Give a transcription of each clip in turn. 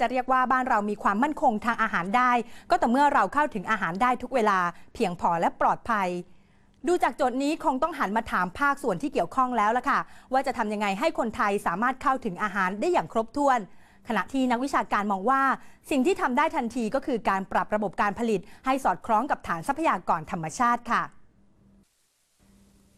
จะเรียกว่าบ้านเรามีความมั่นคงทางอาหารได้ ก็แต่เมื่อเราเข้าถึงอาหารได้ทุกเวลาเพียงพอและปลอดภัย ดูจากโจทย์นี้คงต้องหันมาถามภาคส่วนที่เกี่ยวข้องแล้วละค่ะ ว่าจะทำยังไงให้คนไทยสามารถเข้าถึงอาหารได้อย่างครบถ้วน ขณะที่นักวิชาการมองว่า สิ่งที่ทำได้ทันทีก็คือการปรับระบบการผลิต ให้สอดคล้องกับฐานทรัพยากรธรรมชาติค่ะ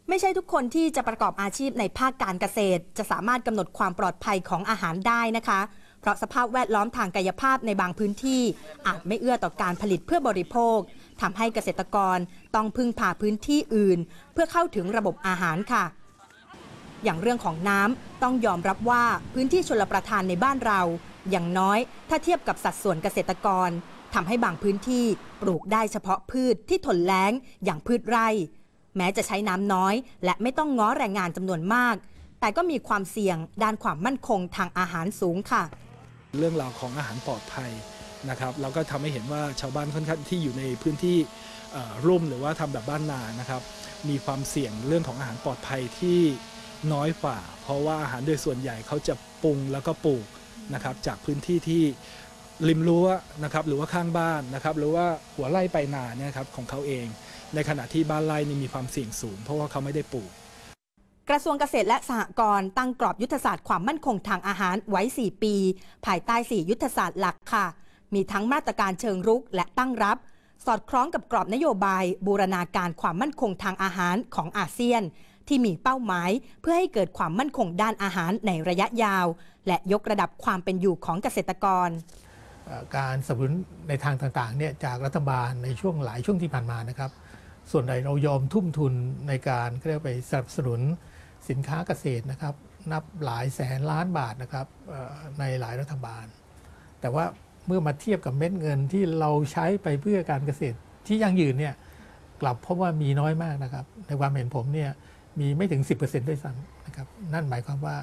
ไม่ใช่ทุกคนที่จะประกอบอาชีพในภาคการเกษตร จะสามารถกำหนดความปลอดภัยของอาหารได้นะคะ เพราะสภาพแวดล้อมทางกายภาพในบางพื้นที่ อาจไม่เอื้อต่อการผลิตเพื่อบริโภคทำให้เกษตรกรต้องพึ่งพาพื้นที่อื่น เพื่อเข้าถึงระบบอาหารค่ะ อย่างเรื่องของน้ำต้องยอมรับว่าพื้นที่ชลประทานในบ้านเรา อย่างน้อยถ้าเทียบกับสัดส่วนเกษตรกรทำให้บางพื้นที่ปลูกได้เฉพาะพืชที่ทนแล้งอย่างพืชไร่ แม้จะใช้น้ำน้อย และไม่ต้องง้อแรงงานจำนวนมาก แต่ก็มีความเสี่ยงด้านความมั่นคงทางอาหารสูงค่ะ เรื่องราวของอาหารปลอดภัยนะครับแล้วก็ทำให้เห็นว่าชาวบ้านค่อนข้างที่อยู่ในพื้นที่ร่มหรือว่าทำแบบบ้านนานะครับ มีความเสี่ยงเรื่องของอาหารปลอดภัยที่น้อยกว่า เพราะว่าอาหารโดยส่วนใหญ่เขาจะปรุงแล้วก็ปลูกนะครับจากพื้นที่ที่ริมรั้วนะครับหรือว่าข้างบ้านนะครับหรือว่าหัวไร่ไปนาเนี่ยครับของเขาเอง ในขณะที่บ้านไร่นี่มีความเสี่ยงสูง เพราะว่าเขาไม่ได้ปลูก กระทรวงเกษตรและสหกรณ์ตั้งกรอบยุทธศาสตร์ความมั่นคงทางอาหารไว้ 4 ปี ภายใต้ 4 ยุทธศาสตร์หลักค่ะ มีทั้งมาตรการเชิงรุกและตั้งรับ สอดคล้องกับกรอบนโยบาย บูรณาการความมั่นคงทางอาหารของอาเซียน ที่มีเป้าหมายเพื่อให้เกิดความมั่นคงด้านอาหารในระยะยาว และยกระดับความเป็นอยู่ของเกษตรกร การสนับสนุนในทางต่างๆเนี่ยจากรัฐบาลในช่วงหลายช่วงที่ผ่านมานะครับ ส่วนใหญ่เรายอมทุ่มทุนในการเรียกไปสนับสนุนสินค้าเกษตรนะครับ นับหลายแสนล้านบาทนะครับในหลายรัฐบาล แต่ว่าเมื่อมาเทียบกับเม็ดเงินที่เราใช้ไปเพื่อการเกษตรที่ยั่งยืนเนี่ยกลับพบว่ามีน้อยมากนะครับ ในความเห็นผมเนี่ยมีไม่ถึง 10%ด้วยซ้ำนะครับนั่นหมายความว่า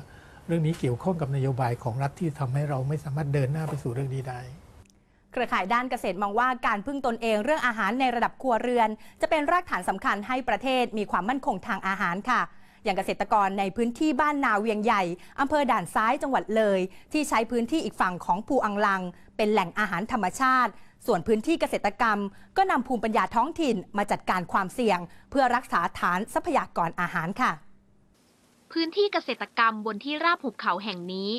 เรื่องนี้เกี่ยวข้องกับนโยบายของรัฐที่ทำให้เราไม่สามารถเดินหน้าไปสู่เรื่องนี้ได้ เครือข่ายด้านเกษตรมองว่าการพึ่งตนเองเรื่องอาหารในระดับครัวเรือน จะเป็นรากฐานสำคัญให้ประเทศมีความมั่นคงทางอาหารค่ะ อย่างเกษตรกรในพื้นที่บ้านนาเวียงใหญ่อำเภอด่านซ้ายจังหวัดเลย ที่ใช้พื้นที่อีกฝั่งของภูอังลัง เป็นแหล่งอาหารธรรมชาติ ส่วนพื้นที่เกษตรกรรม ก็นำภูมิปัญญาท้องถิ่นมาจัดการความเสี่ยง เพื่อรักษาฐานทรัพยากรอาหารค่ะพื้นที่เกษตรกรรมบนที่ราบหุบเขาแห่งนี้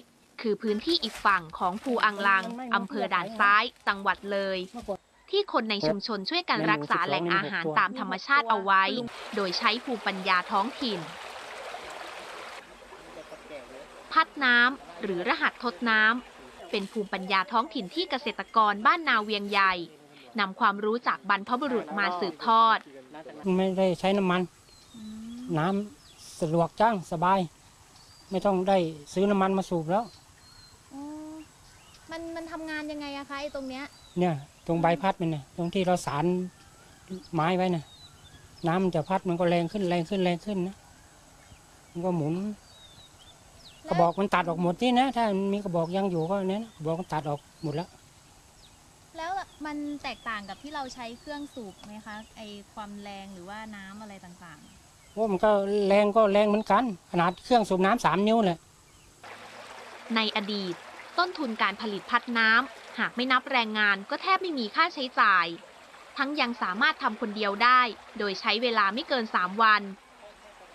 คือพื้นที่อีกฝั่งของภูอังลังอำเภอด่านซ้าย จังหวัดเลย ที่คนในชุมชนช่วยกันรักษาแหล่งอาหารตามธรรมชาติเอาไว้ โดยใช้ภูมิปัญญาท้องถิ่น พัดน้ำหรือรหัสทดน้ำเป็นภูมิปัญญาท้องถิ่นที่เกษตรกรบ้านนาเวียงใหญ่นำความรู้จากบรรพบุรุษมาสืบทอด ไม่ได้ใช้น้ำมัน น้ำสะดวกจ้างสบาย ไม่ต้องได้ซื้อน้ำมันมาสูบแล้ว อ๋อมันมันทำงาน ยังไงอะคะไอ้ตรงเนี้ยเนี่ยตรงใบพัดมันเนี่ยตรงที่เราสารไม้ไว้นะน้ำมันจะพัดมันก็แรงขึ้นแรงขึ้นแรงขึ้นนะมันก็หมุนกระบอกมันตัดออกหมดที่นะ ถ้ามันมีกระบอกยังอยู่ก็เนี้ยนะกระบอกมันตัดออกหมดแล้ว แล้วมันแตกต่างกับที่เราใช้เครื่องสูบไหมคะไอความแรงหรือว่าน้ำอะไรต่างว่ามันก็แรงก็แรงเหมือนกัน ขนาดเครื่องสูบน้ำสามนิ้วเลยในอดีต ต้นทุนการผลิตพัดน้ำ หากไม่นับแรงงานก็แทบไม่มีค่าใช้จ่าย ทั้งยังสามารถทำคนเดียวได้ โดยใช้เวลาไม่เกิน 3 วัน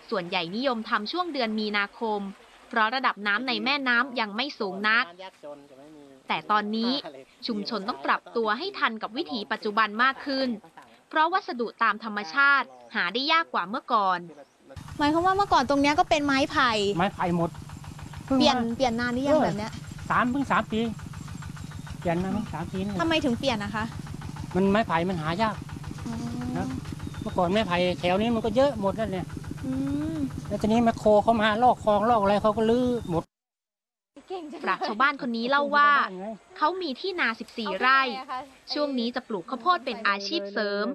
ส่วนใหญ่นิยมทำช่วงเดือนมีนาคม เพราะระดับน้ำในแม่น้ำยังไม่สูงนัก แต่ตอนนี้ชุมชนต้องปรับตัวให้ทันกับวิถีปัจจุบันมากขึ้น เพราะวัสดุตามธรรมชาติหาได้ยากกว่าเมื่อก่อนๆหมายความว่าเมื่อก่อนตรงเนี้ยก็เป็นไม้ไผ่ไม้ไผ่หมดพิ่งเปลี่ยนมาเปลี่ยนนานหรือยังเออแบบเนี้ยสามเพิ่งสามปีเป ลี่ยนมาเพิ่งสามปีนี่แหละทำไมถึงเปลี่ยนนะคะมันไม้ไผ่มันหายาก อ๋อครับ เมื่อก่อนไม้ไผ่แถวนี้มันก็เยอะหมดนั่นเนี่ย อืมแล้วทีนี้แมคโครเขามาลอกคลองลอกอะไรเขาก็ลื้อหมดปราบชาวบ้านคนนี้เล่าว่า เขามีที่นา 14 ไร่ช่วงนี้จะปลูกข้าวโพดเป็นอาชีพเสริม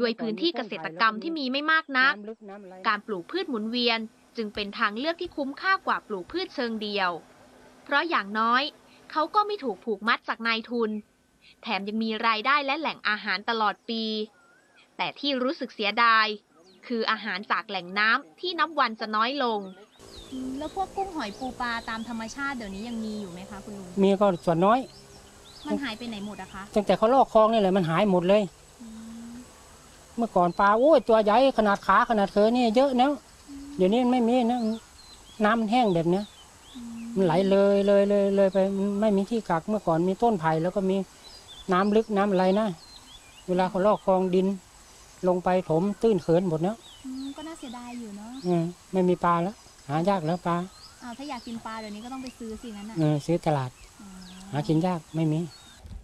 ด้วยพื้นที่เกษตรกรรมที่มีไม่มากนัก การปลูกพืชหมุนเวียน จึงเป็นทางเลือกที่คุ้มค่ากว่าปลูกพืชเชิงเดียว เพราะอย่างน้อย เขาก็ไม่ถูกผูกมัดจากนายทุน แถมยังมีรายได้และแหล่งอาหารตลอดปี แต่ที่รู้สึกเสียดาย คืออาหารจากแหล่งน้ำที่นับวันจะน้อยลงอืมแล้วพวกกุ้งหอยปูปลาตามธรรมชาติเดี๋ยวนี้ยังมีอยู่ไหมคะคุณลุง มีก็ส่วนน้อย มันหายไปไหนหมดอะคะ ตั้งแต่เขาลอกคลองนี่แหละมันหายหมดเลยอืมเมื่อก่อนปลาโอ้ยตัวใหญ่ขนาดขาขนาดเธอนี่เยอะแล้ว เดี๋ยวนี้มันไม่มีนะน้ำมันแห้งแบบเนี้ย มันไหลเลยเลยเลยเลยไปมันไม่มีที่กักเมื่อก่อนมีต้นไผ่แล้วก็มีน้ำลึกน้ำอะไรนะเวลาเขาลอกคลองดิน ลงไปถมตื้นเขินหมดแล้วอืมก็น่าเสียดายอยู่เนาะอืมไม่มีปลาแล้ว หายากแล้วปลาอ้าวถ้าอยากกินปลาเดี๋ยวนี้ก็ต้องไปซื้อสิงั้นอะเออซื้อตลาดอ๋อหากินยากไม่มี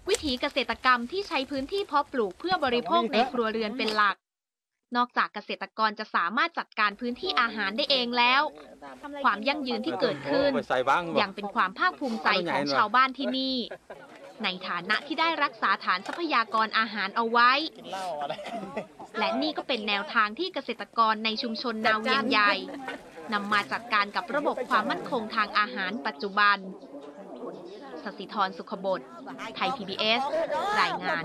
วิถีเกษตรกรรมที่ใช้พื้นที่เพาะปลูกเพื่อบริโภคในครัวเรือนเป็นหลัก นอกจากเกษตรกรจะสามารถจัดการพื้นที่อาหารได้เองแล้ว ความยั่งยืนที่เกิดขึ้น ยังเป็นความภาคภูมิใจของชาวบ้านที่นี่ ในฐานะที่ได้รักษาฐานทรัพยากรอาหารเอาไว้ และนี่ก็เป็นแนวทางที่เกษตรกรในชุมชนนาเวียงใหญ่นำมาจัดการกับระบบความมั่นคงทางอาหารปัจจุบันสสิธรสุขบดไทย PBS รายงาน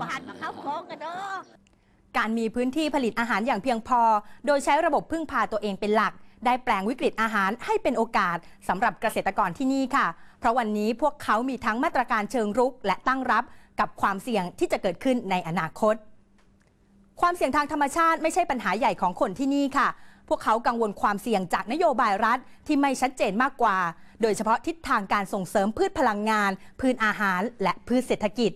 การมีพื้นที่ผลิตอาหารอย่างเพียงพอ โดยใช้ระบบพึ่งพาตัวเองเป็นหลัก ได้แปลงวิกฤตอาหารให้เป็นโอกาสสำหรับเกษตรกรที่นี่ค่ะ เพราะวันนี้พวกเขามีทั้งมาตรการเชิงรุก และตั้งรับกับความเสี่ยงที่จะเกิดขึ้นในอนาคต ความเสี่ยงทางธรรมชาติไม่ใช่ปัญหาใหญ่ของคนที่นี่ค่ะพวกเขากังวลความเสี่ยงจากนโยบายรัฐที่ไม่ชัดเจนมากกว่า โดยเฉพาะทิศทางการส่งเสริมพืชพลังงาน พืชอาหาร และพืชเศรษฐกิจ